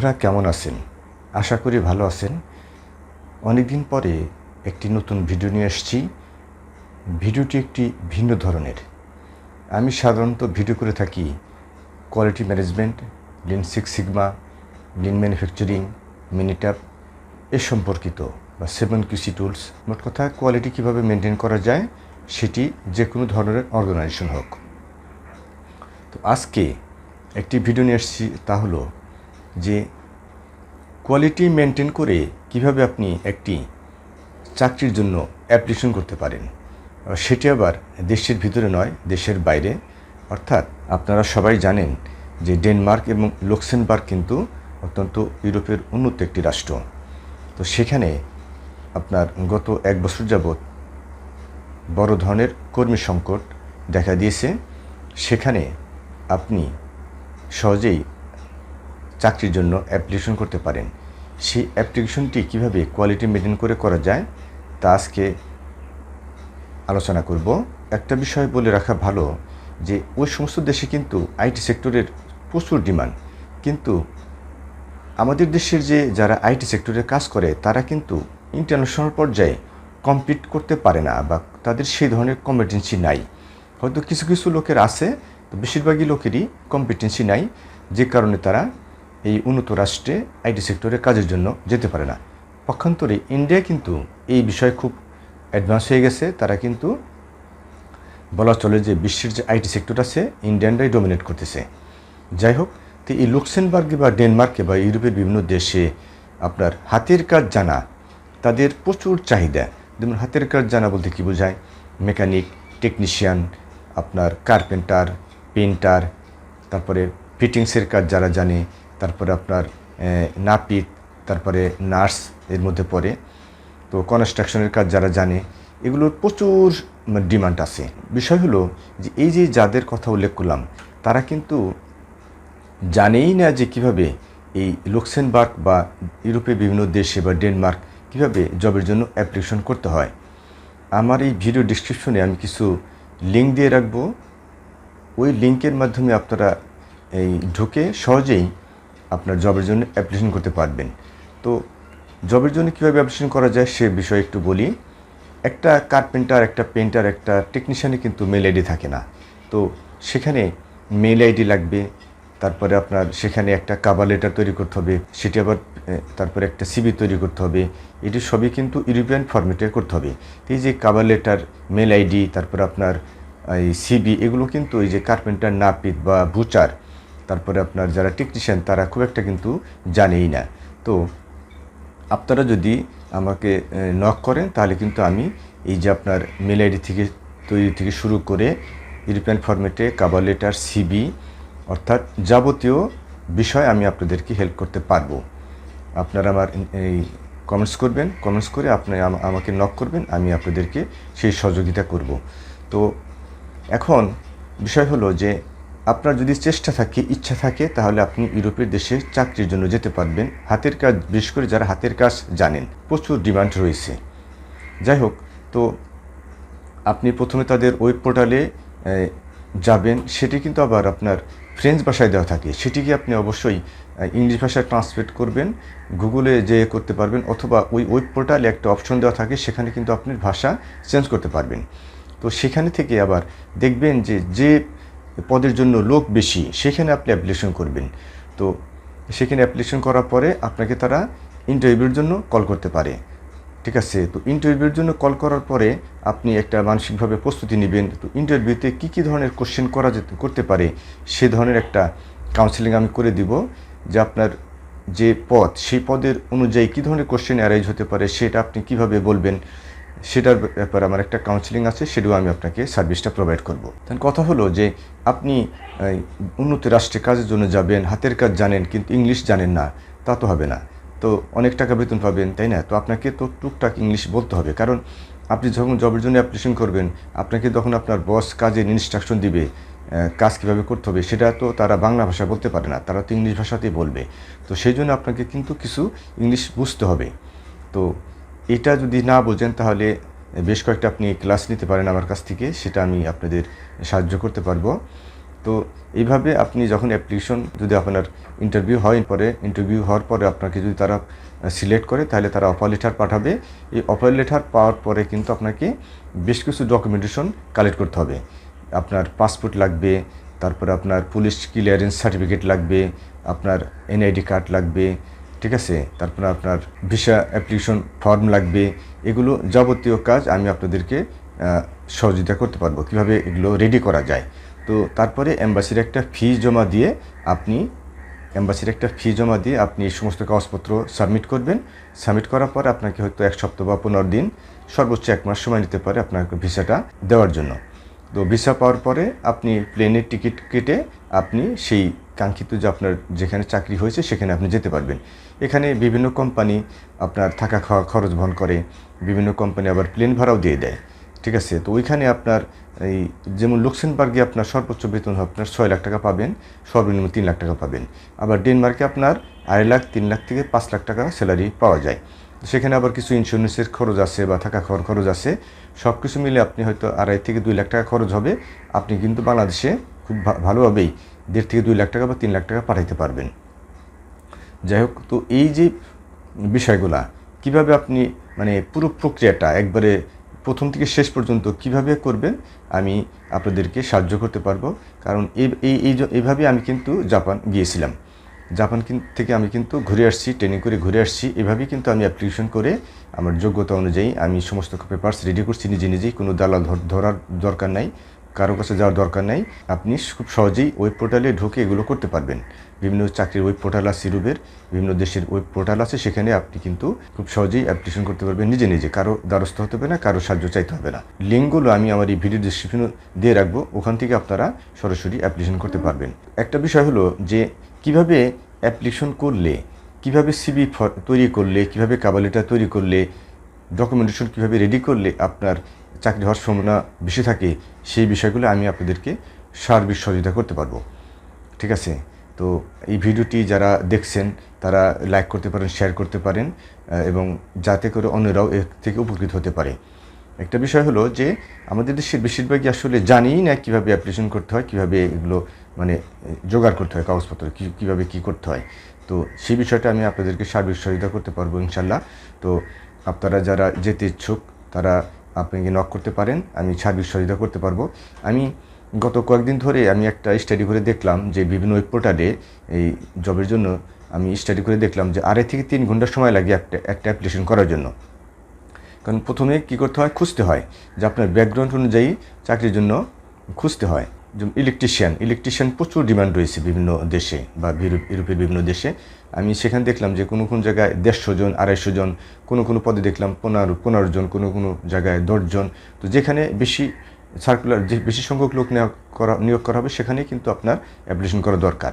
বন্ধুরা, কেমন আছেন? আশা করি ভালো আছেন। অনেকদিন পরে একটি নতুন ভিডিও নিয়ে এসেছি। ভিডিওটি একটি ভিন্ন ধরনের। আমি সাধারণত ভিডিও করে থাকি quality management lean six sigma lean manufacturing Minitab এ সম্পর্কিত বা সেভেন কিউসি টুলস মোট কথা কোয়ালিটি কীভাবে মেনটেন করা যায়, সেটি যে কোনো ধরনের অর্গানাইজেশন হোক। তো আজকে একটি ভিডিও নিয়ে এসেছি, তা হলো যে কোয়ালিটি মেনটেন করে কীভাবে আপনি একটি চাকরির জন্য অ্যাপ্লিকেশন করতে পারেন। সেটি আবার দেশের ভিতরে নয়, দেশের বাইরে। অর্থাৎ আপনারা সবাই জানেন যে ডেনমার্ক এবং লক্সেমবার্গ কিন্তু অত্যন্ত ইউরোপের উন্নত একটি রাষ্ট্র। তো সেখানে আপনার গত এক বছর যাবৎ বড় ধরনের কর্মী সংকট দেখা দিয়েছে। সেখানে আপনি সহজেই চাকরির জন্য অ্যাপ্লিকেশন করতে পারেন। সেই অ্যাপ্লিকেশনটি কীভাবে কোয়ালিটি মেনটেন করে করা যায়, তা আজকে আলোচনা করব। একটা বিষয় বলে রাখা ভালো যে, ওই সমস্ত দেশে কিন্তু আইটি সেক্টরের প্রচুর ডিমান্ড কিন্তু আমাদের দেশের যে, যারা আইটি সেক্টরে কাজ করে, তারা কিন্তু ইন্টারন্যাশনাল পর্যায়ে কম্পিট করতে পারে না বা তাদের সেই ধরনের কম্পিটেন্সি নাই। হয়তো কিছু কিছু লোকের আছে, তো বেশিরভাগই লোকেরই কম্পিটেন্সি নাই, যে কারণে তারা এই উন্নত রাষ্ট্রে আইটি সেক্টরে কাজের জন্য যেতে পারে না। পক্ষান্তরে ইন্ডিয়া কিন্তু এই বিষয়ে খুব অ্যাডভান্স হয়ে গেছে। তারা কিন্তু বলা চলে যে বিশ্বের যে আইটি সেক্টর আছে, ইন্ডিয়ানরাই ডোমিনেট করতেছে। যাই হোক, তো এই লুক্সেমবার্গে বা ডেনমার্কে বা ইউরোপের বিভিন্ন দেশে আপনার হাতের কাজ জানা, তাদের প্রচুর চাহিদা। যেমন হাতের কাজ জানা বলতে কী বোঝায়? মেকানিক, টেকনিশিয়ান, আপনার কার্পেন্টার পেন্টার তারপরে ফিটিংসের কাজ যারা জানে তারপরে আপনার নাপিত, তারপরে নার্স এর মধ্যে পড়ে। তো কনস্ট্রাকশনের কাজ যারা জানে, এগুলোর প্রচুর ডিমান্ড আছে। বিষয় হলো যে এই যে যাদের কথা উল্লেখ করলাম, তারা কিন্তু জানেই না যে কীভাবে এই লুক্সেমবার্গ বা ইউরোপের বিভিন্ন দেশে বা ডেনমার্ক কীভাবে জবের জন্য অ্যাপ্লিকেশন করতে হয়। আমার এই ভিডিও ডিসক্রিপশনে আমি কিছু লিঙ্ক দিয়ে রাখব। ওই লিঙ্কের মাধ্যমে আপনারা এই ঢুকে সহজেই আপনার জবের জন্য অ্যাপ্লিকেশন করতে পারবেন। তো জবের জন্য কীভাবে অ্যাপ্লিকেশন করা যায় সে বিষয়ে একটু বলি। একটা কার্পেন্টার একটা পেন্টার একটা টেকনিশিয়ানে কিন্তু মেল আইডি থাকে না। তো সেখানে মেল আইডি লাগবে, তারপরে আপনার সেখানে একটা কাবার লেটার তৈরি করতে হবে, সেটি আবার তারপরে একটা সিবি তৈরি করতে হবে, এটি সবই কিন্তু ইউরোপিয়ান ফরম্যাটে করতে হবে। এই যে কাবার লেটার মেল আইডি তারপরে আপনার, এই সিবি এগুলো কিন্তু এই যে কার্পেন্টার নাপিত বা বুচার তারপরে আপনার যারা টেকনিশিয়ান তারা খুব একটা কিন্তু জানেই না। তো আপনারা যদি আমাকে নক করেন, তাহলে কিন্তু আমি এই যে আপনার মেল আইডি থেকে তৈরি থেকে শুরু করে ইউরোপিয়ান ফরম্যাটে কাবার লেটার সিবি অর্থাৎ যাবতীয় বিষয় আমি আপনাদেরকে হেল্প করতে পারব। আপনারা আমার এই কমেন্টস করবেন কমেন্টস করে আপনি আমাকে নক করবেন, আমি আপনাদেরকে সেই সহযোগিতা করব। তো এখন বিষয় হলো যে আপনার যদি চেষ্টা থাকে, ইচ্ছা থাকে, তাহলে আপনি ইউরোপের দেশে চাকরির জন্য যেতে পারবেন। হাতের কাজ, বিশেষ করে যারা হাতের কাজ জানেন, প্রচুর ডিমান্ড রয়েছে। যাই হোক, তো আপনি প্রথমে তাদের ওয়েব পোর্টালে যাবেন। সেটি কিন্তু আবার আপনার ফ্রেঞ্চ ভাষায় দেওয়া থাকে। সেটিকে আপনি অবশ্যই ইংলিশ ভাষায় ট্রান্সলেট করবেন, গুগলে যে করতে পারবেন, অথবা ওই ওয়েব পোর্টালে একটা অপশন দেওয়া থাকে, সেখানে কিন্তু আপনি ভাষা চেঞ্জ করতে পারবেন। তো সেখানে থেকে আবার দেখবেন যে যে পদের জন্য লোক বেশি, সেখানে আপনি অ্যাপ্লিকেশন করবেন। তো সেখানে অ্যাপ্লিকেশন করার পরে আপনাকে তারা ইন্টারভিউর জন্য কল করতে পারে। ঠিক আছে? তো ইন্টারভিউর জন্য কল করার পরে আপনি একটা মানসিকভাবে প্রস্তুতি নেবেন। তো ইন্টারভিউতে কী কী ধরনের কোশ্চেন করা যেতে, করতে পারে, সে ধরনের একটা কাউন্সেলিং আমি করে দিব যে আপনার যে পদ, সেই পদের অনুযায়ী কী ধরনের কোশ্চেন অ্যারাইজ হতে পারে, সেটা আপনি কীভাবে বলবেন? সেটার ব্যাপারে আমার একটা কাউন্সেলিং আছে, সেটাও আমি আপনাকে সার্ভিসটা প্রোভাইড করব। তার কথা হলো যে, আপনি উন্নত রাষ্ট্রে কাজের জন্য যাবেন, হাতের কাজ জানেন, কিন্তু ইংলিশ জানেন না, তা তো হবে না। তো অনেক টাকা বেতন পাবেন, তাই না? তো আপনাকে তো টুকটাক ইংলিশ বলতে হবে, কারণ আপনি যখন জবের জন্য অ্যাপ্লিকেশন করবেন, আপনাকে তখন আপনার বস কাজের ইনস্ট্রাকশন দিবে কাজ কীভাবে করতে হবে, সেটা তো তারা বাংলা ভাষা বলতে পারে না, তারা তো ইংলিশ ভাষাতেই বলবে। তো সেই জন্য আপনাকে কিন্তু কিছু ইংলিশ বুঝতে হবে। তো এটা যদি না বোঝেন, তাহলে বেশ কয়েকটা আপনি ক্লাস নিতে পারেন আমার কাছ থেকে, সেটা আমি আপনাদের সাহায্য করতে পারব। তো এইভাবে আপনি যখন অ্যাপ্লিকেশন যদি আপনার ইন্টারভিউ হয় পরে ইন্টারভিউ হওয়ার পরে আপনাকে যদি তারা সিলেক্ট করে, তাহলে তারা অফার লেটার পাঠাবে। এই অফার লেটার পাওয়ার পরে কিন্তু আপনাকে বেশ কিছু ডকুমেন্টেশন কালেক্ট করতে হবে। আপনার পাসপোর্ট লাগবে, তারপরে আপনার পুলিশ ক্লিয়ারেন্স সার্টিফিকেট লাগবে, আপনার এনআইডি কার্ড লাগবে ঠিক আছে? তারপরে আপনার ভিসা অ্যাপ্লিকেশন ফর্ম লাগবে, এগুলো যাবতীয় কাজ আমি আপনাদেরকে সহযোগিতা করতে পারব। কীভাবে এগুলো রেডি করা যায়? তো তারপরে অ্যাম্বাসির একটা ফি জমা দিয়ে আপনি অ্যাম্বাসির একটা ফি জমা দিয়ে আপনি এই সমস্ত কাগজপত্র সাবমিট করবেন। সাবমিট করার পর আপনাকে হয়তো এক সপ্তাহ বা পনেরো দিন, সর্বোচ্চ এক মাস সময় নিতে পারে আপনাকে ভিসাটা দেওয়ার জন্য। তো ভিসা পাওয়ার পরে আপনি প্লেনের টিকিট কেটে আপনি সেই কাঙ্ক্ষিত যে আপনার যেখানে চাকরি হয়েছে, সেখানে আপনি যেতে পারবেন। এখানে বিভিন্ন কোম্পানি আপনার থাকা খাওয়া খরচ বহন করে, বিভিন্ন কোম্পানি আবার প্লেন ভাড়াও দিয়ে দেয়। ঠিক আছে? তো ওইখানে আপনার এই যেমন লুক্সেমবার্গে আপনার সর্বোচ্চ বেতন আপনার ছয় লাখ টাকা পাবেন, সর্বনিম্ন তিন লাখ টাকা পাবেন। আবার ডেনমার্কে আপনার আড়াই লাখ, তিন লাখ থেকে পাঁচ লাখ টাকা স্যালারি পাওয়া যায়। সেখানে আবার কিছু ইন্স্যুরেন্সের খরচ আছে বা থাকা খাওয়ার খরচ আছে। সব কিছু মিলে আপনি হয়তো আড়াই থেকে দুই লাখ টাকা খরচ হবে। আপনি কিন্তু বাংলাদেশে খুব ভালোভাবেই দেড় থেকে দুই লাখ টাকা বা তিন লাখ টাকা পাঠাইতে পারবেন। যাই হোক, তো এই যে বিষয়গুলা, কীভাবে আপনি মানে পুরো প্রক্রিয়াটা একবারে প্রথম থেকে শেষ পর্যন্ত কীভাবে করবেন, আমি আপনাদেরকে সাহায্য করতে পারব। কারণ এই এই এইভাবে আমি কিন্তু জাপান গিয়েছিলাম। জাপান থেকে আমি কিন্তু ঘুরে আসছি, ট্রেনিং করে ঘুরে আসছি। এভাবেই কিন্তু আমি অ্যাপ্লিকেশন করে আমার যোগ্যতা অনুযায়ী আমি সমস্ত পেপার্স রেডি করছি। নিজে নিজেই কোনো দালাল ধর- ধরার দরকার নাই। কারও কাছে যাওয়ার দরকার নাই। আপনি খুব সহজেই ওয়েব পোর্টালে ঢুকে এগুলো করতে পারবেন। বিভিন্ন চাকরির ওয়েব পোর্টাল আছে ইউরোপের, বিভিন্ন দেশের ওয়েব পোর্টাল আছে, সেখানে আপনি কিন্তু খুব সহজেই অ্যাপ্লিকেশন করতে পারবেন নিজে নিজে। কারও দ্বারস্থ হতে হবে না, কারও সাহায্য চাইতে হবে না। লিঙ্কগুলো আমি আমার এই ভিডিও ডিসক্রিপশনে দিয়ে রাখব। ওখান থেকে আপনারা সরাসরি অ্যাপ্লিকেশন করতে পারবেন। একটা বিষয় হলো যে, কীভাবে অ্যাপ্লিকেশন করলে, কীভাবে সিবি তৈরি করলে, কীভাবে কাবালিটা তৈরি করলে ডকুমেন্টেশন কীভাবে রেডি করলে আপনার চাকরি হওয়ার সম্ভাবনা বেশি থাকে, সেই বিষয়গুলো আমি আপনাদেরকে সার্বিক সহযোগিতা করতে পারব। ঠিক আছে? তো এই ভিডিওটি যারা দেখছেন, তারা লাইক করতে পারেন, শেয়ার করতে পারেন এবং যাতে করে অন্যরাও এর থেকে উপকৃত হতে পারে। একটা বিষয় হলো যে, আমাদের দেশের বেশিরভাগই আসলে জানিই না কীভাবে অ্যাপ্লিকেশন করতে হয়, কীভাবে এগুলো মানে জোগাড় করতে হয়, কাগজপত্র, কী, কীভাবে কী করতে হয়। তো সেই বিষয়টা আমি আপনাদেরকে সার্বিক সহযোগিতা করতে পারব ইনশাল্লাহ। তো আপনারা যারা যেতে ইচ্ছুক, তারা আপনাকে নক করতে পারেন, আমি সার্বিক সহযোগিতা করতে পারব। আমি গত কয়েকদিন ধরে আমি একটা স্টাডি করে দেখলাম যে বিভিন্ন ওয়েব পোর্টালে এই জবের জন্য আমি স্টাডি করে দেখলাম যে আড়াই থেকে তিন ঘণ্টা সময় লাগে একটা একটা অ্যাপ্লিকেশন করার জন্য। কারণ প্রথমে কী করতে হয়? খুঁজতে হয়। যে আপনার ব্যাকগ্রাউন্ড অনুযায়ী চাকরির জন্য খুঁজতে হয়। যেমন ইলেকট্রিশিয়ান ইলেকট্রিশিয়ান প্রচুর ডিমান্ড রয়েছে বিভিন্ন দেশে বা ইউরোপের বিভিন্ন দেশে। আমি সেখানে দেখলাম যে কোনো কোনো জায়গায় দেড়শো জন, আড়াইশো জন, কোনো কোনো পদে দেখলাম পনেরো পনেরো জন, কোনো কোনো জায়গায় দশজন তো যেখানে বেশি সার্কুলার যে বেশি সংখ্যক লোক নেওয়া করা, নিয়োগ করা হবে সেখানেই কিন্তু আপনার অ্যাপ্লিকেশন করা দরকার।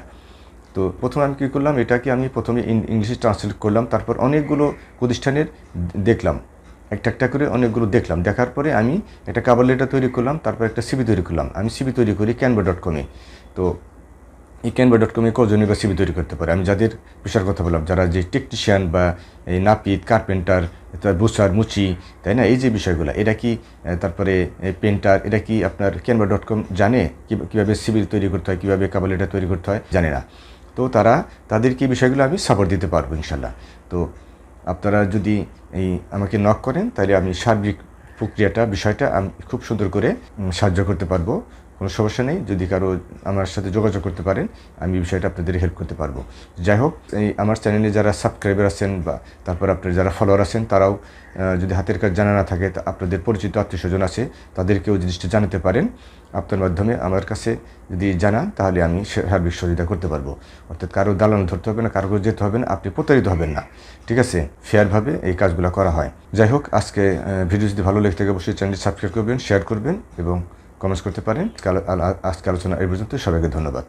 তো প্রথমে আমি কী করলাম, এটাকে আমি প্রথমে ইংলিশে ট্রান্সলেট করলাম, তারপর অনেকগুলো প্রতিষ্ঠানের দেখলাম। একটা একটা করে অনেকগুলো দেখলাম। দেখার পরে আমি একটা কাবার লেটার তৈরি করলাম, তারপর একটা সিবি তৈরি করলাম। আমি সিবি তৈরি করি ক্যানভা ডট কমে তো এই ক্যানভা ডট কমে কজনই বা সিবি তৈরি করতে পারে? আমি যাদের পেশার কথা বললাম, যারা যে টেকনিশিয়ান বা এই নাপিত কার্পেন্টার তার বুসার, মুচি, তাই না? এই যে বিষয়গুলো এটা কি তারপরে পেন্টার এটা কি আপনার ক্যানভা ডট কম জানে কীভাবে সিবি তৈরি করতে হয়, কীভাবে কাবার লেটার তৈরি করতে হয়? জানে না। তো তারা, তাদেরকে বিষয়গুলো আমি সাপোর্ট দিতে পারব ইনশাল্লাহ। তো আপনারা যদি এই আমাকে নক করেন, তাহলে আমি সার্বিক প্রক্রিয়াটা, বিষয়টা আমি খুব সুন্দর করে সাহায্য করতে পারব। কোনো সমস্যা নেই, যদি কারও আমার সাথে যোগাযোগ করতে পারেন, আমি এই বিষয়টা আপনাদের হেল্প করতে পারব। যাই হোক, এই আমার চ্যানেলে যারা সাবস্ক্রাইবার আছেন বা তারপর আপনার যারা ফলোয়ার আছেন, তারাও যদি হাতের কাজ জানা না থাকে, তা আপনাদের পরিচিত আত্মীয় স্বজন আছে, তাদেরকেও জিনিসটা জানাতে পারেন। আপনার মাধ্যমে আমার কাছে যদি জানান, তাহলে আমি সার্বিক সহযোগিতা করতে পারব। অর্থাৎ কারও দালান ধরতে হবে না, কারও যেতে হবে না, আপনি প্রতারিত হবেন না। ঠিক আছে? ফেয়ারভাবে এই কাজগুলো করা হয়। যাই হোক, আজকে ভিডিও যদি ভালো লেগে থাকে, অবশ্যই চ্যানেলটি সাবস্ক্রাইব করবেন শেয়ার করবেন এবং কমেন্টস করতে পারেন। আজকে আলোচনা এই পর্যন্ত সবাইকে ধন্যবাদ।